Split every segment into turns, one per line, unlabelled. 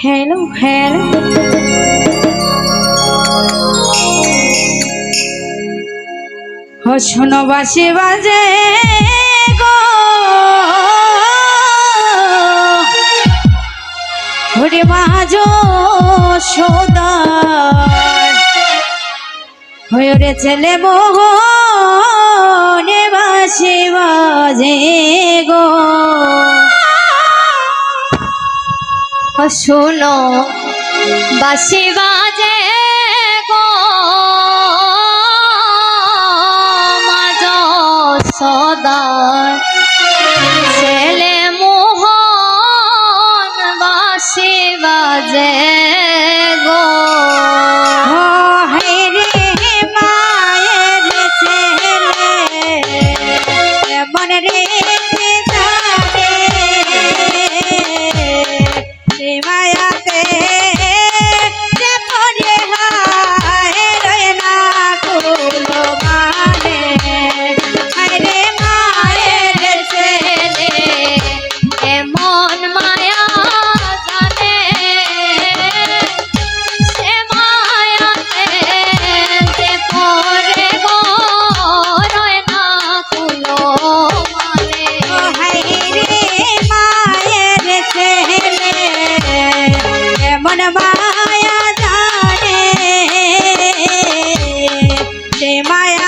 Hello hello. হসন বাসে বাজে গো। ঘুরে মাঝ সদার হয়ে রে ছেলে মোহনে বাসে বাজে গো। শোনো বাসি বাজে গো মাজ সদা ছেলে মোহন বাসি বাজে গো 哎妈呀！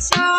しょう。